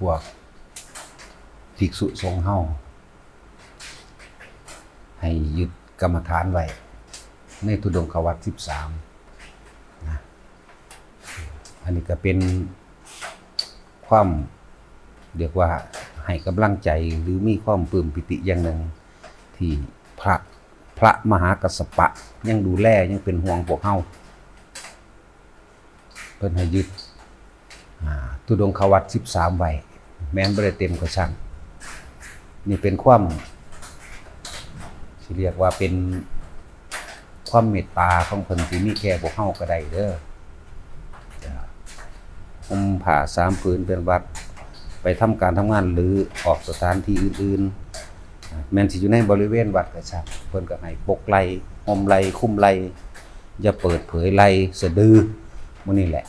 พวกภิกษุสงฆ์เฮาให้ยึดกรรมฐานไว้ในทุดงควัตสิบสามนะอันนี้ก็เป็นความเรียกว่าให้กำลังใจหรือมีความปลื้มปิติอย่างหนึ่งที่พระพระมหากัสสปะยังดูแลยังเป็นห่วงพวกเฮาเพิ่นให้ยึด อ่าทุดงควัตสิบสามไว้แม้นบ่ได้เต็มก็ช่างนี่เป็นความที่เรียกว่าเป็นความเมตตาของเพิ่นที่มีแค่พวกเฮาก็ได้เด้อผมผ่าสามผืนเป็นวัด ไปทำการทำงานหรือออกสถานที่อื่นๆ แม้นสิอยู่ในบริเวณวัดก็ช่างเพิ่นก็ให้ปกไหลห่มไหลคุ้มไหลอย่าเปิดเผยไหลสะดือมื้อนี้แหละ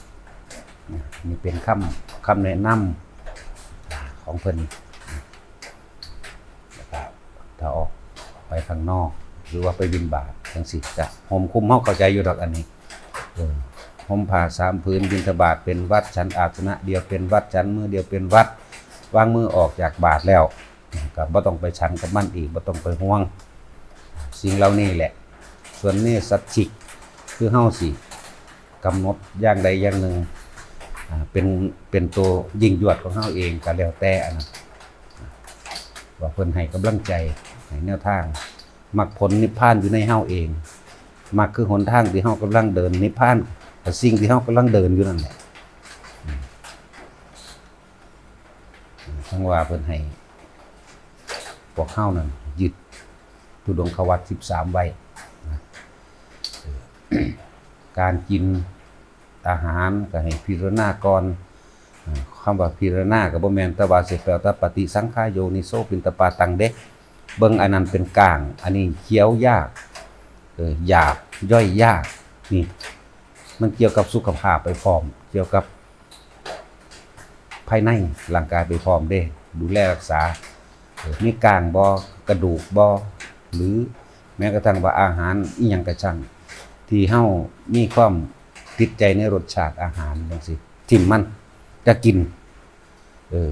นี่เป็นคำคำแนะนำของเพิ่นถ้าออกไปข้างนอก หรือว่าไปบินบาตจังสิจะห่มคุ้มเฮาเข้าใจอยู่ดอกอันนี้เออห่มผ้าสามพื้นบินทบาทเป็นวัดฉันอาสนะเดียวเป็นวัดฉันมือเดียวเป็นวัดวางมือออกจากบาทแล้วก็บ่ต้องไปชันกับมันอีกบ่ต้องไปห่วง สิ่งเหล่านี้แหละ ส่วนนี้สัจฉิกคือเฮาสิกำหนดอย่างใดอย่างหนึ่ง เป็นเป็นตัวยิงยวดของเฮาเองก็แล้วแต่อันนั้นว่าเพิ่นให้กำลังใจให้แนวทางมรรคผลนิพพานอยู่ในเฮาเองมรรคคือหนทางที่เฮากำลังเดินนิพพานก็สิ่งที่เฮากำลังเดินอยู่นั่นแหละอืมทั้งว่าเพิ่นให้พวกเฮานั่นยึดทุดงควัต13ไว้นะเออการกิน อาหารก็ให้พิจารณาก่อนคำว่าพิจารณาก็บ่แม่นต่ว่าสิแปลว่าปฏิสังขายโยนิโสปินตปาตังเด้เบิ่งอันนั้นเป็นกลาง อันนี้เคี้ยวยากเออหยาบย่อยยากนี่มันเกี่ยวกับสุขภาพไปพร้อม เกี่ยวกับภายในร่างกายไปพร้อมเด้ ดูแลรักษาออมีกลางบอกระดูกบอหรือแม้กระทั่งว่าอาหารอีหยังกระช่างที่เฮามีความ ติดใจในรสชาติอาหารจังซี่ทิ่มมันจะกิน เออ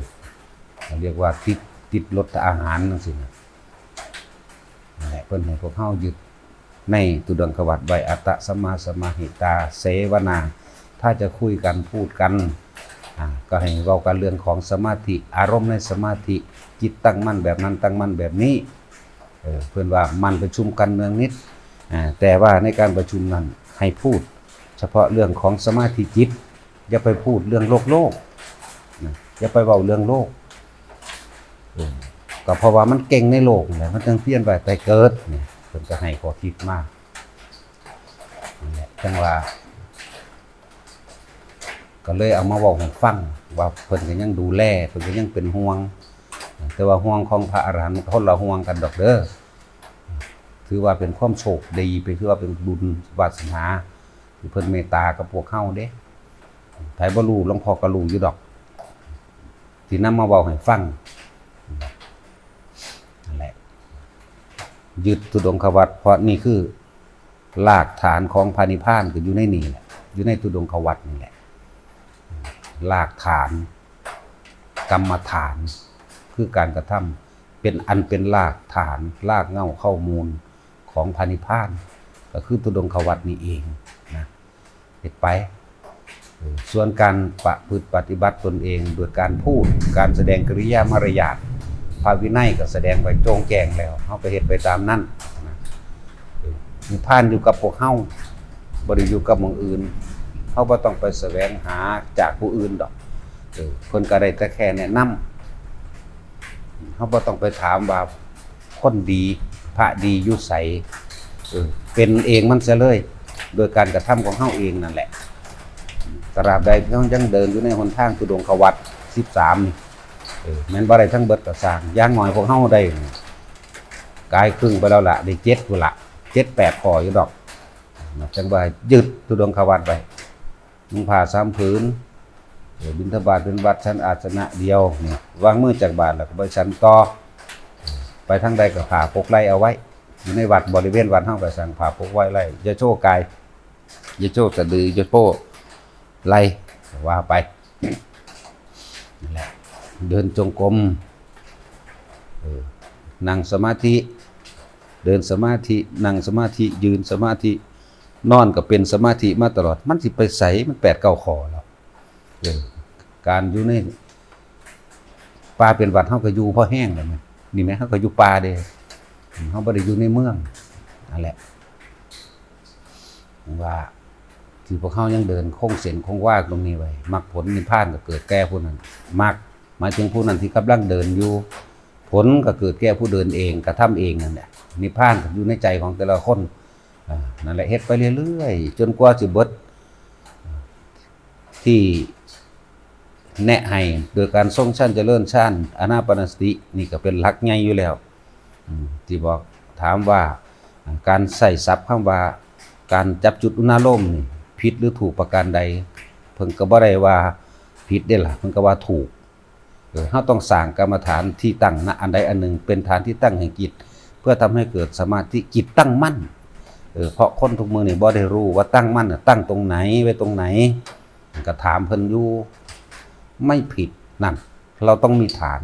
เขาเรียกว่าติดติดรสอาหารจังซี่นะนั่นแหละเพิ่นให้พวกเฮายึดในตุดังควัตไว้อัตตะสมมาสมาหิตา เสวนา ถ้าจะคุยกันพูดกันก็ให้เว้ากันเรื่องของสมาธิ อารมณ์ในสมาธิจิตตั้งมั่นแบบนั้นตั้งมั่นแบบนี้เออเพื่อนว่ามันประชุมกันเมืองนิดอ่าแต่ว่าในการประชุมนั้นให้พูด พาะเรื่องของสมาธิจิต อย่าไปพูดเรื่องโลกโลกนะอย่าไปเว้าเรื่องโลกก็เพราะว่ามันเก่งในโลกนี่แหละมันจึงเปลี่ยนไปแต่เกิดเนี่ยเพิ่นก็ให้ขอคิดมากนั่นแหละจังว่าก็เลยเอามาบอกให้ฟังว่าเพิ่นก็ยังดูแลเพิ่นก็ยังเป็นห่วง แต่ว่าห่วงของพระอรหันต์คนละห่วงกันดอกเด้อถือว่าเป็นความโชคดีไปถือว่าเป็นบุญวาสนา เพิ่นเมตตากับพวกเฮาเด้ไผบ่รู้หลวงพ่อก็รู้อยู่ดอกที่นำมาเว้าให้ฟังนั่นแหละยึดตุดงควัตเพราะนี่คือรากฐานของพานิพานก็อยู่ในนี่แหละอยู่ในตุดงควัตนี่แหละรากฐาน กรรมฐาน คือการกระทำเป็นอันเป็นรากฐานรากเง้าข้อมูลของพานิพาน ก็คือตุดงควัตนี่เองนะ เห็ดไป ส่วนการประพฤติปฏิบัติตนเองโดยการพูดการแสดงกริยามารยาทพระวินัยก็แสดงไว้โจงแจงแล้วเฮาก็เฮ็ดไปตามนั้นมีพานอยู่กับพวกเฮาบ่ได้อยู่กับมู่อื่นเฮาบ่ต้องไปแสวงหาจากผู้อื่นดอกเออเพิ่นก็ได้แต่แค่แนะนำเฮาบ่ต้องไปถามว่าคนดี พระดียู่ไสเออเป็นเองมันเสียเลย โดยการกระทำของเฮาเองนั่นแหละตราบใดที่เฮายังเดินอยู่ในหนทางทุดวงควัต13นี่เออแม่นบ่ได้ทั้งเบิดก็สร้างย่างหน้อยพวกเฮาได้กายครึ่งไปแล้วล่ะได้เจ็ดพุ่นละเจ็ดแปดพออยู่ดอกนะจังว่ายึดตุดงควัตไปนุ่งผ้าสามผืนเออบิณฑบาตเป็นวัดชั้นอาสนะเดียวนี่วางมือจากบาทแล้วก็ไปชั้นต่อไปทางใดก็ผ่าปกไล่เอาไว้อยู่ในวัดบริเวณวัดเฮาก็สั่งผ่าปกไว้ไล่อย่าโชว์กาย ยโชว์สะดืออย่าโชว์ไหล่ว่าไปนั่นแหละเดินจงกรมนั่งสมาธิ เดินสมาธิ นั่งสมาธิ ยืนสมาธิ นอนก็เป็นสมาธิมาตลอด มันสิไปใสมันแปดเก้าคอแล้วเออการอยู่ในป่าเป็นวัดเฮาก็อยู่พอแห้งแล้วมันนี่แหมเฮาก็อยู่ป่าเด้เฮาบ่ได้อยู่ในเมืองนั่นแหละ ว่าที่พวกเขายังเดินคงเส้นคงว่าตรงนี้ไว้มรรคผลนิพพานก็เกิดแก่ผู้นั้นมรรคหมายถึงผู้นั้นที่กำลังเดินอยู่ ผลก็เกิดแก่ผู้เดินเองกระทำเองนั่นแหละนิพพานอยู่ในใจของแต่ละคนนั่นแหละเฮ็ดไปเรื่อยๆจนกว่าสิเบิดที่แนะให้โดยการทรงชั้นเจริญชั้นอานาปนสตินี่ก็เป็นหลักใหญ่อยู่แล้วที่บอกถามว่าอ่าการใส่ศัพท์คำว่า การจับจุดอุณาโลมนี่ผิดหรือถูกประการใด เพิ่นก็บ่ได้ว่าผิดเด้ล่ะเพิ่นก็ว่าถูกเออเราต้องสร้างกรรมฐานที่ตั้งณอันใดอันหนึ่ง เป็นฐานที่ตั้งแห่งจิต เพื่อทำให้เกิดสมาธิจิตตั้งมั่นเออเพราะคนทุกมือนี่บ่ได้รู้ว่าตั้งมั่นน่ะตั้งตรงไหนไว้ตรงไหนก็ถามเพิ่นอยู่ไม่ผิดนั่นเราต้องมีฐาน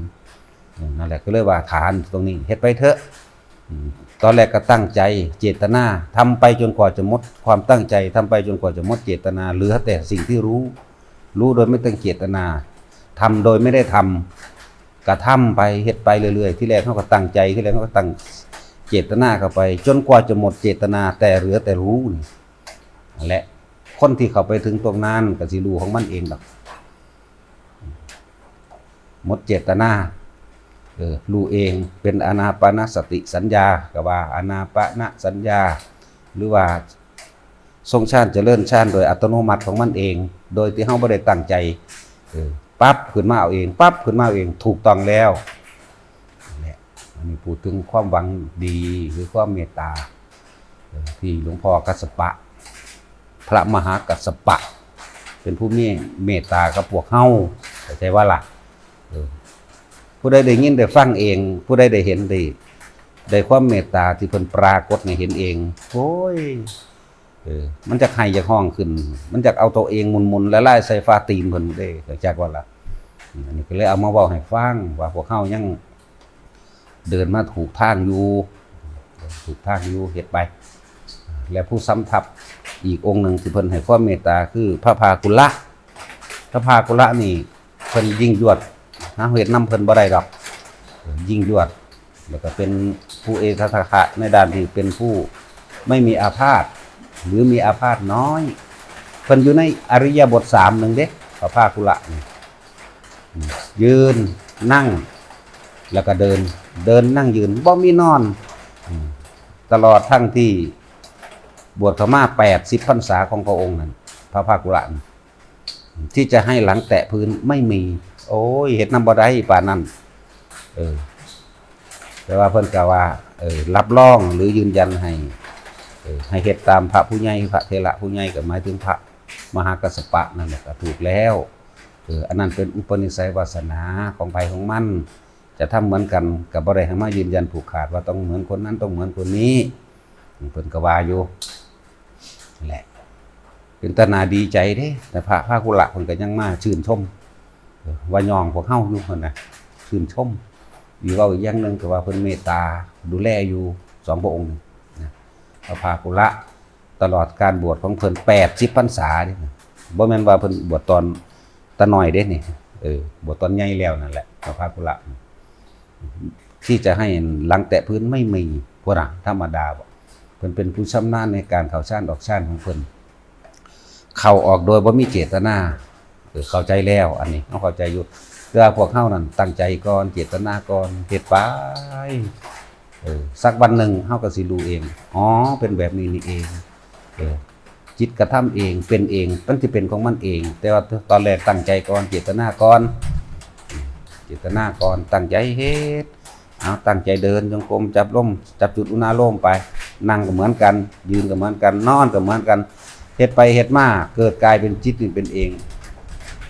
นั่นแหละก็เลยว่าฐานตรงนี้เฮ็ดไปเถอะ ตอนแรกก็ตั้งใจเจตนาทำไปจนกว่าจะหมด ความตั้งใจทำไปจนกว่าจะหมดเจตนาเหลือแต่สิ่งที่รู้ รู้โดยไม่ต้องเจตนาทำโดยไม่ได้ทำกระทำไปเฮ็ดไปเรื่อยๆ ที่แรกเขาก็ตั้งใจที่แรกเขาก็ตั้งเจตนาเข้าไป จนกว่าจะหมดเจตนาแต่เหลือแต่รู้นี่แหละคนที่เข้าไปถึงตรงนั้นก็สิรู้ของมันเองดอกหมดเจตนา ออรู้เองเป็นอนาปานสติสัญญาก็ว่าอนาปานสัญญา หรือว่าทรงชาติเจริญชาติโดยอัตโนมัติของมันเอง โดยที่เฮาบ่ได้ตั้งใจออปั๊บขึ้นมาเอาเองปั๊บขึ้นมาเอาเองถูกต้องแล้วนั่อันนี้พูดถึงความหวังดีหรือความเมตตาออที่หลวงพ่อกัสสปะ พระมหากัสสปะ เป็นผู้มีเมตตากับพวกเฮาเข้าใจว่าล่ะ ผู้ใดได้ยินได้ฟังเอง ผู้ใดได้เห็นได้ได้ความเมตตาที่เพิ่นปรากฏให้เห็นเองโอ้ยเออมันจะให้จากห้องขึ้น มันจะเอาตัวเองมุนๆและไล่ใส่ฟ้าตีนเพิ่นได้จักว่าละอันนี้ก็เลยเอามาเว้าให้ฟังว่าพวกเฮายังเดินมาถูกทางอยู่ถูกทางอยู่เฮ็ดไป และผู้ซ้ำทับอีกองค์หนึ่งที่เพิ่นให้ความเมตตาคือพระพากุละพระพากุละนี่เพิ่นยิ่งยวด หาเฮ็ดนำเพิ่นบ่ได้ดอก ยิ่งยวด แล้วก็เป็นผู้เอตทัคคะในด้านที่เป็นผู้ไม่มีอาพาธหรือมีอาพาธน้อย เพิ่นอยู่ในอริยบทสามหนึ่งเด้พระภาคุละนี่ยืนนั่ง แล้วก็เดิน เดินนั่งยืนบ่มีนอน ตลอดทั้งที่บวชขมาแปดสิบพรรษาของพระองค์นั้น พระภาคุละที่จะให้หลังแตะพื้นไม่มี โอ้ยเห็ดน้ำบ่ได้ป่านนั้นเออ แต่ว่าเพิ่นก็ว่า เออ รับรองหรือยืนยันให้เออให้เฮ็ดตามพระผู้ใหญ่พระเทระผู้ใหญ่ก็หมายถึงพระมหากัสปะนั่นแหละก็ถูกแล้วเอออันนั้นเป็นอุปนิสัยวาสนาของใครของมันจะทำเหมือนกันกับบ่ได้ให้มายืนยันผูกขาดว่าต้องเหมือนคนนั้นต้องเหมือนคนนี้เพิ่นก็ว่าอยู่แหละเป็นตนาดีใจเด้แต่พระภาคุละเพิ่นก็ยังมาชื่นชม ว่ายองพวกเฮาอยู่เพิ่นน่ะชื่นชมอีกเว่าอีกอย่างหนึ่งก็ว่าเพิ่นเมตตาดูแลอยู่สองพระองค์นี่พระภาคุระตลอดการบวชของเพิ่นแปดสิบพรรษาเด้นะบ่แม่นว่าเพิ่นบวชตอนตะน้อยเด้นี่เออบวชตอนใหญ่แล้วนั่นแหละพระภาคุระที่จะให้หลังแตะพื้นไม่มีพวกน่ะธรรมดาบ่เพิ่นเป็นผู้ชำนาญในการเข้าฌานออกฌานของเพิ่นเข้าออกโดยบ่มีเจตนา เข้าใจแล้วอันนี้เฮาเข้าใจอยู่แต่ว่าพวกเฮานั่นตั้งใจก่อนเจตนาก่อนเฮ็ดไปเออสักวันหนึ่งเฮาก็สิรู้เองอ๋อเป็นแบบนี้นี่เองเออจิตกระทำเองเป็นเองมันจะเป็นของมันเอง แต่ว่าตอนแรกตั้งใจก่อนเจตนาก่อนเจตนาก่อนตั้งใจเฮ็ดเอาตั้งใจเดินจงกรมจับลมจับจุดอุณาโลมไป นั่งก็เหมือนกัน ยืนก็เหมือนกันนอนก็เหมือนกันเฮ็ดไปเฮ็ดมาเกิดกลายเป็นจิตนี่เป็นเอง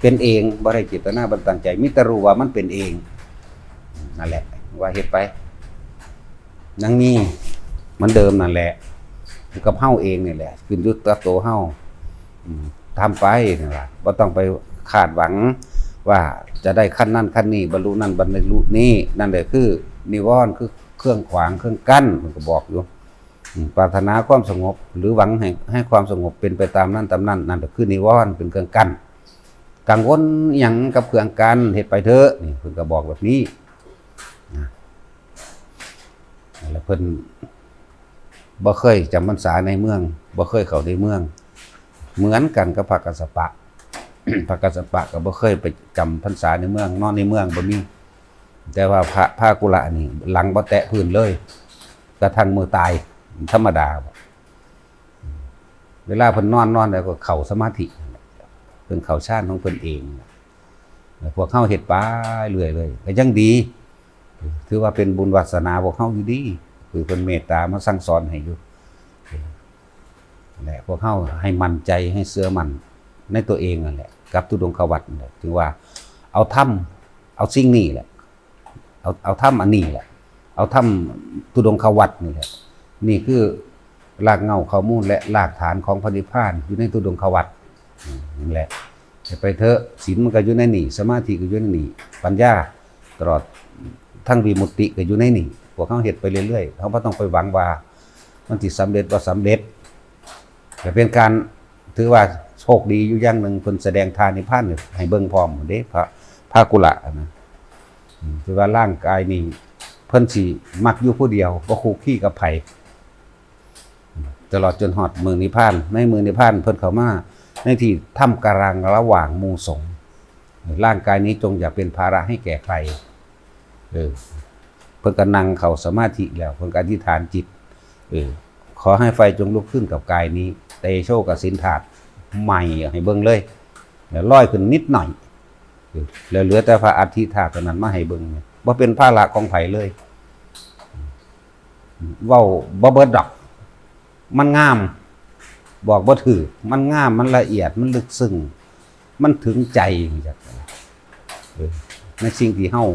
เป็นเองบ่ได้เจตนาบ่ได้ตั้งใจมิต่รู้ว่ามันเป็นเองนั่นแหละ ว่าเฮ็ดไปนังนี้มันเดิมนั่นแหละกับเฮาเองนี่แหละขึ้นยุตกับตัวเฮาทำไปนี่แหละบ่ต้องไปคาดหวังว่าจะได้ขั้นนั่นขั้นนี้บรรลุนั่นบรรลุนี่นั่นแหละคือ นิวรณ์คือเครื่องขวางเครื่องกั้นมันก็บอกอยู่ปรารถนาความสงบ หรือหวังให้ให้ความสงบเป็นไปตามนั้นตามนั้นนั่นก็คือนิวรณ์เป็นเครื่องกั้น กังวลอย่างกับเครื่องกั้นเหตุไปเถอะนี่เพิ่นก็บอกแบบนี้นะแล้วเพิ่นบ่เคยจำพรรษาในเมืองบ่เคยเข้าในเมือง เหมือนกันกับพระกัสสปะพระกัสสปะก็บ่เคยไปจำพรรษาในเมือง นอนในเมืองบ่มีแต่ว่าพระพระกุละนี่หลังบ่แตะพื้นเลยกระทั่งมือตายธรรมดา เวลาเพิ่นนอนนอนแล้วก็เข้าสมาธิ พิ่นเข้าฌานของเพิ่นเองพวกเฮาเฮ็ดไปเรื่อยเลยก็ยังดี ถือว่าเป็นบุญวาสนาพวกเฮาอยู่ดีคือเพิ่นเมตตามาสั่งสอนให้อยู่แหละพวกเฮาให้มั่นใจให้เชื่อมั่นในตัวเองนั่นแหละกับทุดงควัตถึงว่า เอาถ้ำเอาสิ่งนี้แหละ เอาเอาถ้ำอันนี้แหละ เอาถ้ำตุดงควัตนี่แหละนี่คือรากเงาข้อมูลและรากฐานของพระนิพพานอยู่ในตุดงควัต นั่นแหละอย่าไปเถอะศีลมันก็อยู่ในนี่ สมาธิก็อยู่ในนี่ ปัญญาตลอดทั้งวิมุตติก็อยู่ในนี่พวกเขาเฮ็ดไปเรื่อยๆเขาบ่ต้องไปหวังว่า มันสิสำเร็จว่าสำเร็จแต่เป็นการถือว่าโชคดีอยู่อย่างหนึ่งเพิ่นแสดงทานในพพานให้เบิ่งพร้อมเด้พระพระกุละนะอืมคือว่าร่างกายนี่เพิ่นสิมักอยู่ผู้เดียวบ่คู่ขี้กับไผ่ตลอดจนฮอดมือนิพานในมือนิพานเพิ่นเขามา ในที่ถ้ำกลางระหว่างมู่สงร่างกายนี้จงอย่าเป็นภาระให้แก่ใครเออเพิ่นก็นั่งเขาสมาธิแล้วเพิ่นก็อธิษฐานจิตเออขอให้ไฟจงลุกขึ้นกับกายนี้เตโชกับสินธาตุใหม่ให้เบิ่งเลยแล้วลอยขึ้นนิดหน่อยแล้วเหลือแต่พระอาทิตย์ธาตุเท่านั้นมาให้เบิ่งเนี่ยบ่เป็นภาระของไผเลยเว้าบ่เบิดดอก มันงาม บอกบ่าถือมันงามมันละเอียดมันลึกซึ้งมันถึงใจจักในสิ่งที่เฮา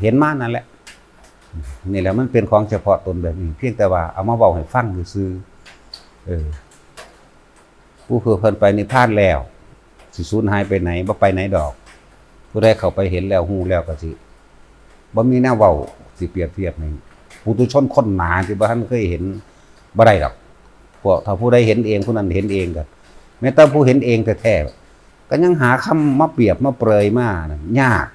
เห็นมานั่นแหละนี่แหละมันเป็นของเฉพาะตนแบบนี้ เพียงแต่ว่าเอามาเว้าให้ฟังซื่อๆเออผู้เพื่อเพิ่นไปนิพพานแล้ว สิสูญหายไปไหนบ่ไปไหนดอก ผู้ใดเข้าไปเห็นแล้วฮู้แล้วก็สิบ่มีแนวเว้าสิเปรียบเทียบนี่ปุถุชนคนหนาที่บ่ทันเคยเห็นบ่ได้ดอก พวกถ้าผู้ใดเห็นเองผู้นั้นเห็นเองก็แม้แต่ผู้เห็นเองแท้ๆก็ยังหาคำมาเปรียบมาเปรยมานะยาก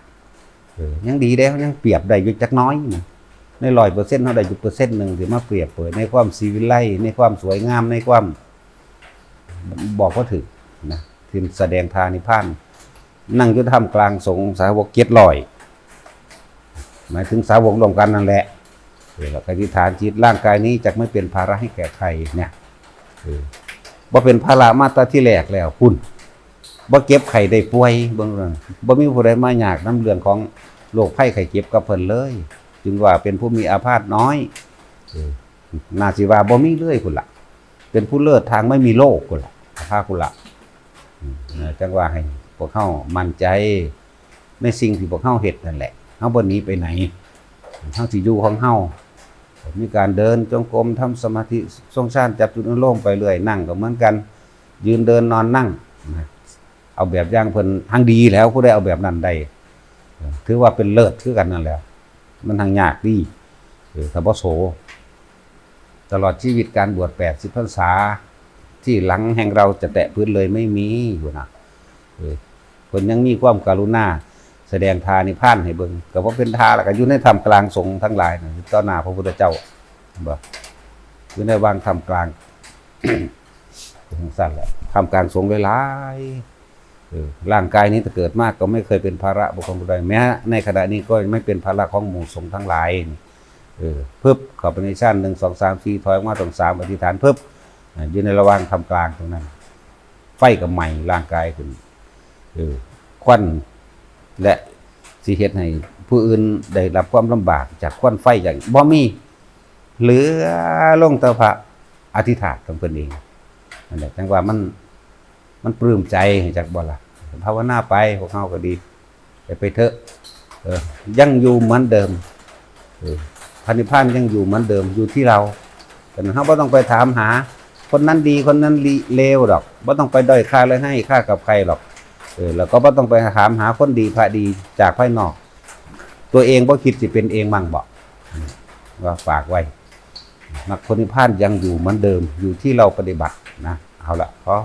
ยังดีแล้วยังเปรียบได้อยู่จักน้อยนะใน100%เฮาได้อยู่เปอร์เซ็นต์หนึ่งที่มาเปรียบเปรยในความสีวิไลในความสวยงามในความบอกว่าถึกนะที่แสดงทานิพาน นั่งยู่ท่ามกลางสงสาวกเจ็ดลอย หมายถึงสาวกรวมกันนั่นแหละเออแล้วก็อธิฐานจิตร่างกายนี้จะไม่เป็นภาระให้แก่ใครเนี่ย บ่เป็นภาระมาตราที่แรกแล้วคุณบ่เก็บไข้ได้ป่วยเบิ่งเรื่องบ่มีผู้ใดมายากน้ำเรื่องของโรคไข้ไข้เจ็บกับเพิ่นเลย จึงว่าเป็นผู้มีอาพาธน้อยเออน่าสิว่าบ่มีเลยพุ่นล่ะเป็นผู้เลิศทางไม่มีโรคพุ่นล่ะอาภาพุ่นล่ะเอ่อจังว่าให้พวกเขามั่นใจในสิ่งที่พวกเขาเฮ็ดนั่นแหละเฮาบ่หนีไปไหนเฮาสิอยู่ของเฮา มีการเดินจงกรมทำสมาธิทรงชาติจับจุดอารมณ์ไปเรื่อยนั่งก็เหมือนกัน ยืนเดินนอนนั่งเอาแบบอย่างเพิ่นทางดีแล้วผู้ใดเอาแบบนั้นได้ถือว่าเป็นเลิศคือกันนั่นแหละมันทางยากดีเออถ้าบ่โส ตลอดชีวิตการบวช80พรรษา ที่หลังแห่งเราจะแตะพื้นเลยไม่มีอยู่นะเออคนยังมีความกรุณา แสดงทานิพานให้เบิ่งก็บ่เป็นทาแล้วก็อยู่ในธรรมกลางสงฆ์ทั้งหลายนะต่อหน้าพระพุทธเจ้าบ่อยู่ในวางธรรมกลางทั้งสั้นแหละธรรมกลางสงฆ์หลายร่างกายนี้ถ้าเกิดมากก็ไม่เคยเป็นภาระบุคคลใดแม้ในขณะนี้ก็ไม่เป็นภาระของหมู่สงฆ์ทั้งหลายเออเพิ่บข้าไปในชั้นหนึ่งสองสามสี่ถอยมาตรงสามอธิษฐานเพิ่บอ่าอยู่ในระหว่างทำกลางตรงนั้น ไฟกับใหม่ร่างกายขึ้นเออควัน และสิเหตุให้ผู้อื่นได้รับความลำบากจากควันไฟอย่างบ่มีเหลือลงแตะพระอธิษฐานของเพิ่นเองนั่นแหละจังว่ามันมันปลื้มใจจากบ่ล่ะภาวนาไปพวกเฮาก็ดีไปไปเถอะเออยังอยู่เหมือนเดิมเออพันธิพานยังอยู่เหมือนเดิมอยู่ที่เราแต่เขาไม่ต้องไปถามหา คนนั้นดีคนนั้นเลวหรอกไม่ต้องไปด้อยค่าเลยให้ค่ากับใครหรอก เออแล้วก็บ่ต้องไปถามหาคนดีพระดีจากภายนอก ตัวเองบ่คิดสิเป็นเองมั่งบอกว่าฝากไว้มรรคผลนิพพานยังอยู่เหมือนเดิมอยู่ที่เราปฏิบัตินะ เอาละเพราะ